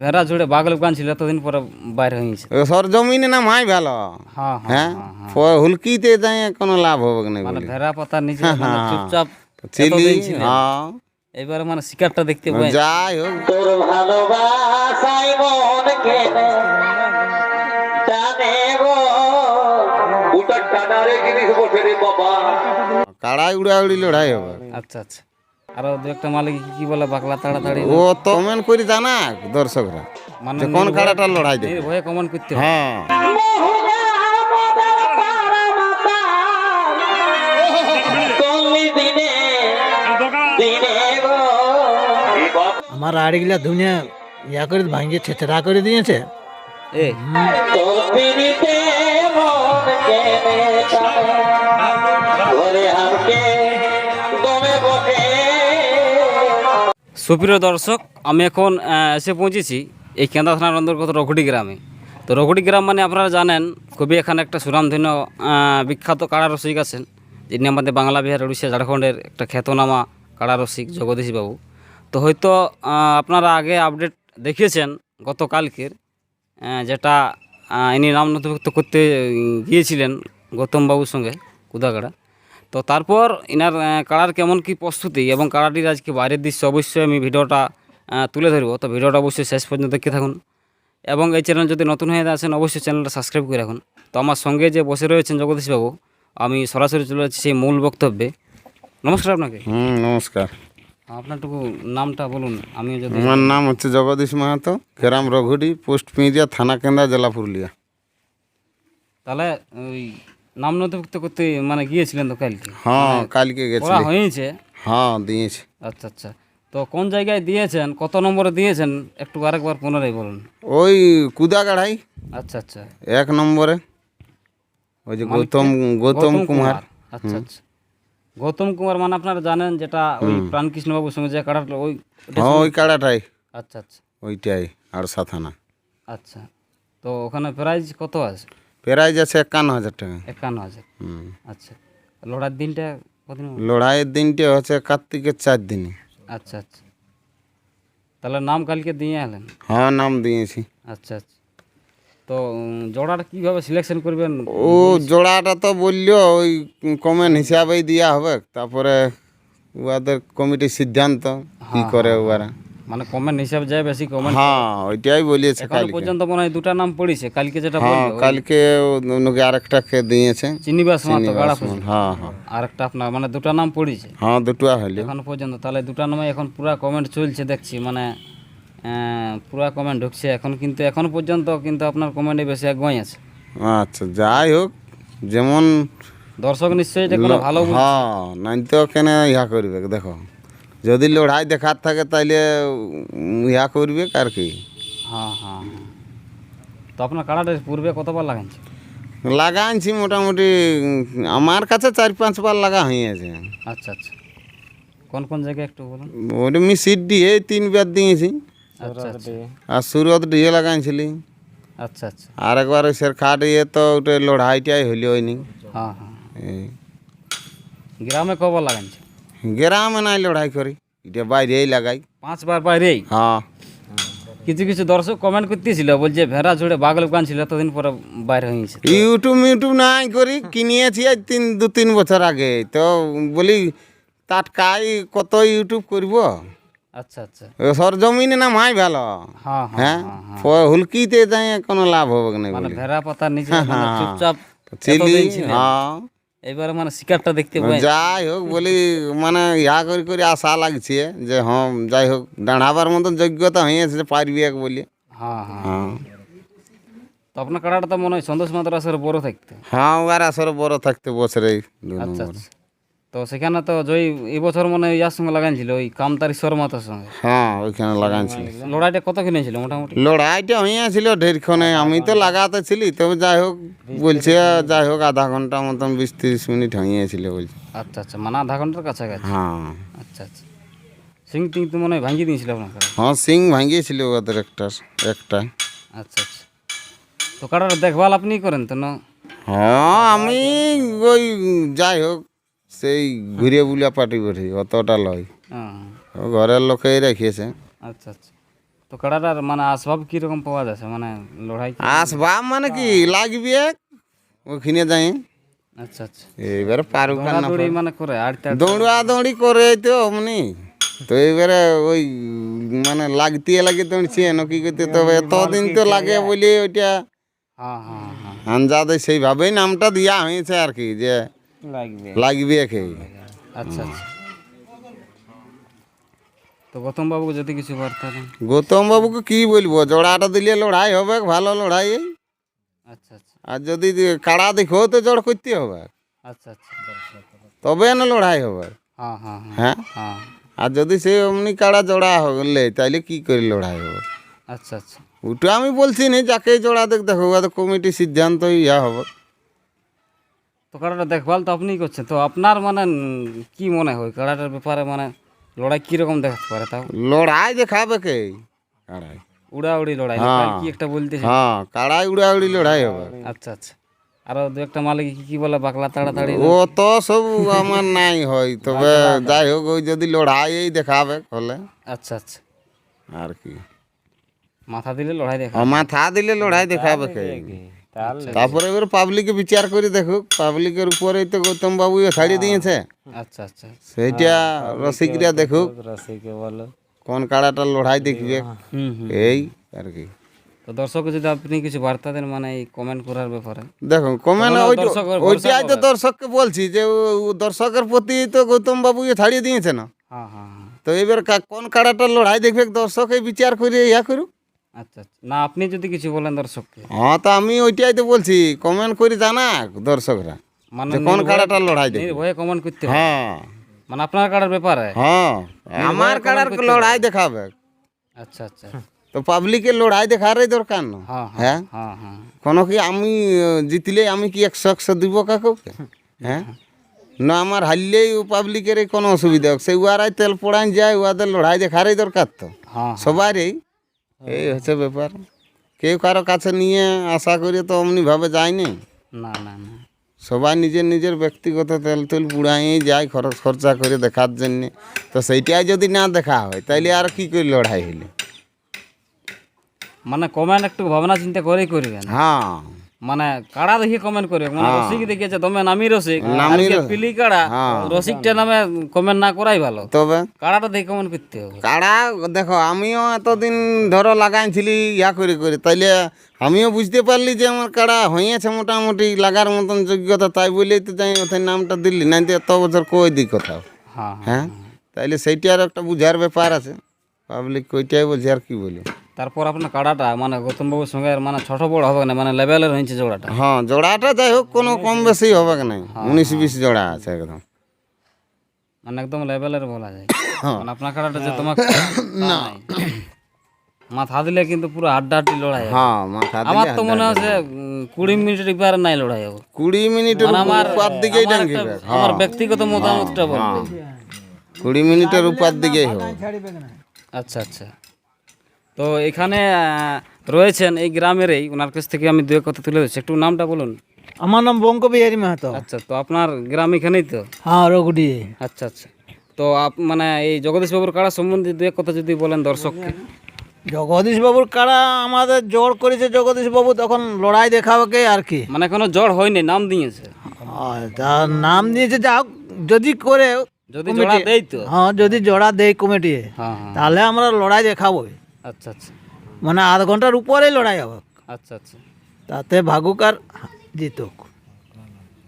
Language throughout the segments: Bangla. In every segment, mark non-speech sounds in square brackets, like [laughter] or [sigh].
ভেড়া ঝুড়ে বাগল গান ছিল এতদিন পরে বাইরে হয়েছে সরজমিনে না মাই ভালো? হ্যাঁ হ্যাঁ হ্যাঁ? হ্যাঁ, হুলকিতে যাই কোনো লাভ হবে না মানে ভেড়া পাতার নিচে মানে। চুপচাপ চিলি হ্যাঁ। এবারে মানে শিকারটা দেখতে পাই। যাই হোক। তোর ভালোবাসাই মন কেনে জানে গো। ওটা টানারে জিনিস বসে রে বাবা। কাড়াই উড়াউড়ি লড়াই হবে। আচ্ছা আচ্ছা। আরও দু একটা মালিক কি কি বলে বাকলা তাড়াতাড়ি ও তো কমেন্ট করে জানা দর্শকরা। মানে কোন কাড়াটা লড়াই দেবে। ভয়ে কমন করতে। হ্যাঁ। আমার আড়িগুলা দুনিয়া ইয়া করে ভাঙিয়ে ছেঁচড়া করে দিয়েছে। এ। সুপ্রিয় দর্শক, আমি এখন এসে পৌঁছেছি এই কেন্দ্রা থানার অন্তর্গত রঘুটি গ্রামে। তো রঘুটি গ্রাম মানে আপনারা জানেন, খুবই এখানে একটা সুনামধন্য বিখ্যাত কাড়া রসিক আছেন, যিনি আমাদের বাংলা, বিহার, উড়িষ্যা, ঝাড়খণ্ডের একটা খ্যাতনামা কাড়া রসিক জগদীশ বাবু। তো হয়তো আপনারা আগে আপডেট দেখিয়েছেন গতকালকের যেটা ইনি নাম নথিভুক্ত করতে গিয়েছিলেন গৌতম বাবুর সঙ্গে কুদাগাড়া। তো তারপর আহ, কাড়ার কেমন কি প্রস্তুতি এবং কাড়াটির আজকে বাইরের দৃশ্য অবশ্যই আমি ভিডিওটা তুলে ধরবো। তো ভিডিওটা অবশ্যই শেষ পর্যন্ত দেখতে থাকুন। এবং এই চ্যানেল যদি নতুন হয়ে আসেন অবশ্যই চ্যানেলটা সাবস্ক্রাইব করে রাখুন। তো আমার সঙ্গে যে বসে রয়েছেন জগদীশবাবু আমি সরাসরি চলে যাচ্ছি সেই মূল বক্তব্যে। নমস্কার আপনাকে। হুম নমস্কার। আপনারটুকু নামটা বলুন আমি যদি আমার নাম হচ্ছে জগদীশ মাহাতো গ্রাম রঘুডি পোস্ট পিঁড়িয়া থানা কেন্দ্রা জেলা পুরুলিয়া। তাহলে ওই নাম নথিভুক্ত করতে মানে গিয়েছিলেন তো কালকে? হ্যাঁ কালকে ওরা গেছিলি হয়েছে? হ্যাঁ দিয়েছি। আচ্ছা আচ্ছা। তো কোন জায়গায় দিয়েছেন? কত নম্বরে দিয়েছেন? একটু আরেকবার পুনরায় বলুন। ওই কুদাগাড়াই আচ্ছা আচ্ছা। এক নম্বরে। ওই যে গৌতম গৌতম কুমার। আচ্ছা আচ্ছা। গৌতম কুমার মানে আপনারা জানেন যেটা ওই প্রাণকৃষ্ণ বাবুর সঙ্গে যে কাটাটা ওই হ্যাঁ ওই কাড়াটাই। আচ্ছা আচ্ছা। ওইটাই আর সাথানা আচ্ছা। তো ওখানে প্রাইজ কত আছে? প্রাইজ আছে একান্ন হাজার টাকা। একান্ন হাজার। হুম। আচ্ছা লড়ার দিনটা কদিন লড়াইয়ের দিনটি হচ্ছে কার্তিকের চার দিনে। আচ্ছা আচ্ছা। তাহলে নাম কালকে দিয়ে এলেন? হ্যাঁ নাম দিয়েছি। আচ্ছা আচ্ছা। তো জোড়াটা কীভাবে সিলেকশন করবেন? ও জোড়াটা তো বলল ওই কমেন্ট হিসাবেই দেওয়া হবে তারপরে উহাদের কমিটির সিদ্ধান্ত কি করে উহারা। মানে কমেন্ট হিসাবে যায় বেশি কমেন্ট হ্যাঁ ওইটাই বলিয়েছে এখনও কালকে। পর্যন্ত মনে হয় দুটা নাম পড়েছে। কালকে যেটা হ্যাঁ কালকে ওনাকে আরেকটাকে দিয়েছে। চিনিবাস মাতো গাড়া হ্যাঁ হ্যাঁ। আর একটা আপনার মানে দুটা নাম পড়েছে। হ্যাঁ দুটো হইল এখন পর্যন্ত তাহলে দুটা নামে এখন পুরা কমেন্ট চলছে দেখছি মানে পুরা কমেন্ট ঢুকছে। এখন কিন্তু এখন পর্যন্ত কিন্তু আপনার কমেন্টে বেশি আগুয়াই আছে। আচ্ছা যাই হোক যেমন দর্শক নিশ্চয়ই এটা কোনো ভালো হ্যাঁ নাই তো কেন ইয়া করবে দেখো। যদি লড়াই দেখার থাকে তাইলে ইয়া করবে আর কি। হ্যাঁ হ্যাঁ হ্যাঁ। তো আপনার কাড়াটা পূর্বে কতবার লাগাইছে? লাগাইছি মোটামুটি আমার কাছে চার পাঁচবার লাগা হয়েছে আচ্ছা আচ্ছা। কোন কোন জায়গায় একটু বলুন? ওটা আমি সিট দিয়ে তিনবার দিয়েছি। আচ্ছা আচ্ছা। আর সুরত দিয়ে লাগাইছিলি। আচ্ছা আচ্ছা। আর একবার ওই সের খাট ইয়ে তো ওটা লড়াইটাই হইল হয়নি। হ্যাঁ হ্যাঁ। এই। গ্রামে কবার লাগাইছে? গ্রামে নাই লড়াই করি। এটা বাইরেই লাগাই। পাঁচবার বাইরেই? হ্যাঁ। কিছু কিছু দর্শক কমেন্ট করতেছিল বলছে ভেড়া ঝুড়ে বাগল গান ছিল এতদিন পরে বাইরে হয়েছে ইউটিউব ইউটিউব নাই করি কিনিয়েছি আজ তিন দু তিন বছর আগে। তো বলি টাটকাই কত ইউটিউব করব? আচ্ছা আচ্ছা। সরজমিনে না মাই ভালো? হ্যাঁ হ্যাঁ হ্যাঁ? হ্যাঁ হুলকিতে যাই কোনো লাভ হবে না মানে ভেড়া পাতার নিচে মানে চুপচাপ চিলি হ্যাঁ। এবারে মানে শিকারটা দেখতে পাই। যাই হোক বলি মানে ইয়া করি করি আশা লাগছে যে হ্যাঁ যাই হোক দাঁড়াবার মতন যোগ্যতা হয়েছে যে পারবি এক বলি। হ্যাঁ হ্যাঁ। হ্যাঁ। তো আপনার কাড়াটা তো মনে হয় সন্তোষ মাদ্রাসের বড় থাকতে। হ্যাঁ ওর আসর বড় থাকতে বছরে আচ্ছা তো সেখানে তো জয় এবছর বছর মনে হয় ইয়ার সঙ্গে লাগাইছিল ওই কামতারি শর্মাতার সঙ্গে। হ্যাঁ ওইখানে লাগাইছিল লড়াইটা কত কিনেছিল মোটামুটি? লড়াইটা হয়েছিল ঢেরক্ষণে আমি তো লাগাতে ছিলি তবে যাই হোক বলছে যাই হোক আধা ঘণ্টা মতন বিশ তিরিশ মিনিট হয়েছিল বলছে। আচ্ছা আচ্ছা মানে আধা ঘণ্টার কাছাকাছি? হ্যাঁ। আচ্ছা আচ্ছা। সিং টিং তো মনে হয় ভাঙিয়ে দিয়েছিল আপনার। হ্যাঁ সিং ভাঙিয়েছিল ওদের একটা একটা। আচ্ছা আচ্ছা। তো কাড়াটা দেখভাল আপনি করেন তো না? হ্যাঁ আমি ওই যাই হোক সেই ঘুরে বুলিয়া পাটি বেঠি অতটা লয়। ঘরের লোকেই রেখেছে আচ্ছা আচ্ছা। তো কাড়াটার মানে আসবাব কীরকম পাওয়া যাচ্ছে? মানে লড়াই আসবাব মানে কি লাগবে ওখানে যাই। আচ্ছা আচ্ছা। এইবারে পারুক মানে করে দৌড়া দৌড়ি করে তো অমনি। তো এবারে ওই মানে লাগতে লাগে দৌড়ছে না কি করতে তবে এতদিন তো লাগে বলে ওইটা। হ্যাঁ হ্যাঁ হ্যাঁ। আন্দাজে সেইভাবেই নামটা দেওয়া হয়েছে আর কি যে লাগবে কে আচ্ছা আচ্ছা তো গৌতম বাবু যদি কিছু বার্তা দেন গৌতম বাবুকে কি বলব জোড়াটা দিলে লড়াই হবে ভালো লড়াই আচ্ছা আচ্ছা আর যদি কাড়া দেখো তো জড় করতে হবে আচ্ছা আচ্ছা তবে না লড়াই হবে হ্যাঁ হ্যাঁ হ্যাঁ হ্যাঁ হ্যাঁ আর যদি সে অমনি কাড়া জোড়া হলে তাইলে কি করে লড়াই হবে আচ্ছা আচ্ছা ওটা আমি বলছি না যাকে জোড়া দেখ দেখো ওটা কমিটির সিদ্ধান্ত ইয়া হবে তো কাড়াটা দেখভাল তো আপনিই করছেন। তো আপনার মানে কি মনে হয়? কাড়াটার ব্যাপারে মানে লড়াই কীরকম দেখাতে পারে তাও? লড়াই দেখাবে কে? কাড়াই উড়াউড়ি লড়াই হ্যাঁ। কি একটা বলতেছে হ্যাঁ কাড়াই উড়াউড়ি লড়াই হবে। আচ্ছা আচ্ছা। আরও দু একটা মালিক কি কি বলে বাকলা তাড়াতাড়ি ও তো সব আমার নাই হয় তবে যাই হোক ওই যদি লড়াই দেখাবে হলে। আচ্ছা আচ্ছা। আর কি। মাথা দিলে লড়াই দেখা মাথা দিলে লড়াই দেখাবে কে? তারপরে এবার পাবলিকে বিচার করে দেখুক। পাবলিকের উপরেই তো গৌতম বাবু ছাড়িয়ে দিয়েছে। আচ্ছা আচ্ছা। সেইটা রসিকরা দেখুক। রসিকে বলো। কোন কাড়াটা লড়াই দেখবে। এই আর কি। তো দর্শক যদি আপনি কিছু বার্তা দেন মানে এই কমেন্ট করার ব্যাপারে। দেখুন কমেন্ট ওইটাই তো দর্শককে বলছি যে দর্শকের প্রতি তো গৌতম বাবু ছাড়িয়ে দিয়েছে না। হ্যাঁ হ্যাঁ হ্যাঁ। তো এবার কোন কাড়াটা লড়াই দেখবে দর্শকে বিচার করে ইয়া করুক। আচ্ছা আচ্ছা। না আপনি যদি কিছু বলেন দর্শককে। হ্যাঁ তো আমি ওইটাই তো বলছি কমেন্ট করে জানাক দর্শকরা। মানে কোন কাড়াটা লড়াই দেখবে। নির্ভয়ে কমেন্ট করতে হ্যাঁ। মানে আপনার কাড়ার ব্যাপারে? হ্যাঁ আমার কাড়ার লড়াই দেখাবে। আচ্ছা আচ্ছা। তো পাবলিকের লড়াই দেখারই দরকার না। হ্যাঁ হ্যাঁ হ্যাঁ? হ্যাঁ কোনো কি আমি জিতলে আমি কি একশো একশো দিব কাকুকে? হ্যাঁ? না আমার হারলেই পাবলিকের কোনো অসুবিধা হোক। সেই উয়ারাই তেল পড়াই যায় উয়াদের লড়াই দেখারই দরকার তো। সবারই। এই হচ্ছে ব্যাপার। কেউ কারও কাছে নিয়ে আশা করে তো অমনিভাবে যায়নি। না না না। সবাই নিজের নিজের ব্যক্তিগত তেল তেল পুড়াই যায় খরচ খরচা করে দেখার জন্যে। তো সেইটাই যদি না দেখা হয় তাইলে আর কি করে লড়াই হইলে? মানে কমেন একটু ভাবনা চিন্তা করেই করবেন। হ্যাঁ। মানে কাড়া দেখে কমেন্ট করবে মানে রসিক দেখিয়েছে তুমি নামি রসিক। নামি। পিলি কাড়া হ্যাঁ। রসিকটা নামে কমেন্ট না করাই ভালো। তবে? কাড়াটা দেখে কমেন্ট করতে হবে। কাড়া দেখো আমিও এতদিন ধরো লাগাইছিলি ইয়া করে করে তাইলে আমিও বুঝতে পারলি যে আমার কাড়া হয়েছে মোটামুটি লাগার মতন যোগ্যতা তাই বলেই তো যাই ওথায় নামটা দিল্লি নাই তো এত বছর কই দিই কোথাও? হ্যাঁ হ্যাঁ হ্যাঁ? তাইলে সেইটার একটা বুঝার ব্যাপার আছে। পাবলিক কইটাই বলছে আর কি বলি? তারপর আপনার কাড়াটা মানে গৌতম বাবুর সঙ্গে মানে ছোট বড় হবে না মানে লেভেলের হয়েছে জোড়াটা। হ্যাঁ জোড়াটা যাই হোক কোনো কম বেশি হবে কি নাই উনিশ বিশ জোড়া আছে একদম। মানে একদম লেভেলের বলা যায়। [coughs] হ্যাঁ। মানে আপনার কাড়াটা যে তোমাকে [coughs] না। মাথা দিলে কিন্তু পুরো আড্ডা আড্ডি লড়াই হ্যাঁ মাথা দিলে আমার তো মনে হয় উম, কুড়ি মিনিটের এবার নাই লড়াই হবে। কুড়ি মিনিটের মানে আমার উপর দিকেই ডাঙ্গি আমার ব্যক্তিগত মতামতটা বলব কুড়ি মিনিটের উপর দিকেই হবে। আচ্ছা আচ্ছা। তো এখানে রয়েছেন এই গ্রামেরই ওনার কাছ থেকে আমি দু কথা তুলে দিচ্ছি একটু নামটা বলুন। আমার নাম বঙ্ক বিহারী মাহাতো। আচ্ছা তো আপনার গ্রাম এখানেই তো? হ্যাঁ রঘুডি। আচ্ছা আচ্ছা। তো আপ মানে এই জগদীশ বাবুর কাড়া সম্বন্ধে দু এক কথা যদি বলেন দর্শককে। জগদীশ বাবুর কারা আমাদের জোর করেছে জগদীশ বাবু তখন লড়াই দেখাবে আর কি? মানে এখনও জ্বর হয়নি নাম দিয়েছে। তার নাম দিয়েছে যা যদি করে যদি জোড়া দেই তো? হ্যাঁ যদি জোড়া দেয় কমিটি হ্যাঁ হ্যাঁ। তাহলে আমরা লড়াই দেখাবো আচ্ছা আচ্ছা। মানে আধ ঘণ্টার উপরেই লড়াই হবে। আচ্ছা আচ্ছা। তাতে ভাগুক আর জিতুক।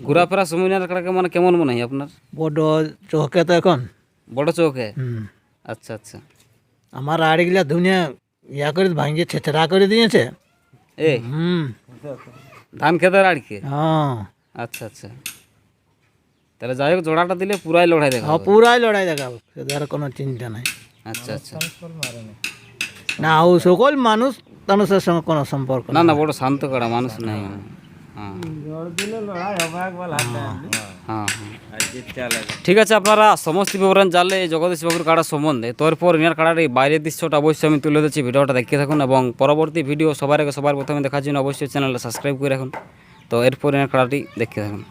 ঘোরাফেরা সময় কাড়াকে মানে কেমন মনে হয় আপনার? বড় চোখে তো এখন। বড় চৌকে আচ্ছা আচ্ছা। আমার আড়িগুলা ধুনিয়া ইয়া করে ভাঙিয়ে ছেঁচড়া করে দিয়েছে। এ? হুম। ধান খেতের আড়কে? হ্যাঁ। আচ্ছা আচ্ছা। তাহলে যাই হোক জোড়াটা দিলে পুরাই লড়াই দেখা হ্যাঁ, পুরাই লড়াই দেখাবো। সেটার কোনো চিন্তা নাই। আচ্ছা আচ্ছা। না ও সকল মানুষ মানুষের সঙ্গে কোনো সম্পর্ক না না বড় শান্ত করা মানুষ নাই। হ্যাঁ। হ্যাঁ, হ্যাঁ। ঠিক আছে আপনারা সমস্ত বিবরণ জানলে এই জগদীশ বাবুর কাড়া সম্বন্ধে। তারপর ইনার কাড়ার এই বাইরের দৃশ্যটা অবশ্যই আমি তুলে দিচ্ছি ভিডিওটা দেখতে থাকুন এবং পরবর্তী ভিডিও সবার আগে সবার প্রথমে দেখার জন্য অবশ্যই চ্যানেলটা সাবস্ক্রাইব করে রাখুন। তো এরপর ইনার কাড়াটি দেখতে থাকুন।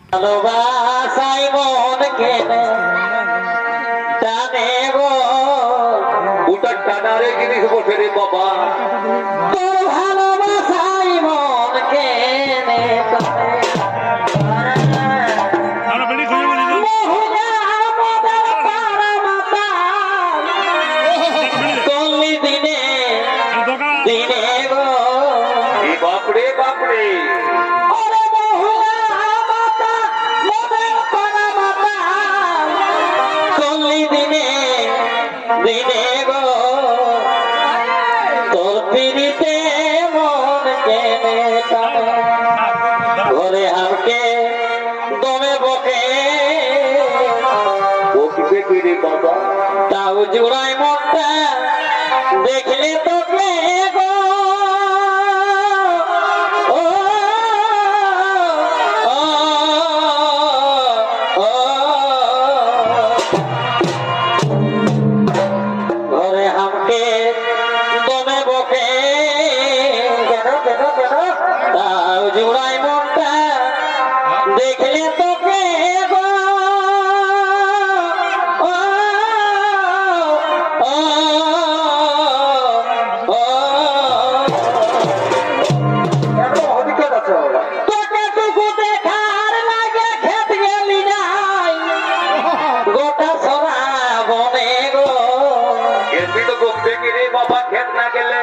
উটা টানারে জিনিস বসে রে বাবা। তোর ভালোবাসাই মন কেনে মহুয়া আমাদের পাড়া মাতা কল্লি দিনে দিনে বাপরে বাপরে। ও কিসে কি রে বাবা। তাও জোড়াই মনটা দেখলে তোকে গো। গিরি বাবা ঘের না গেলে।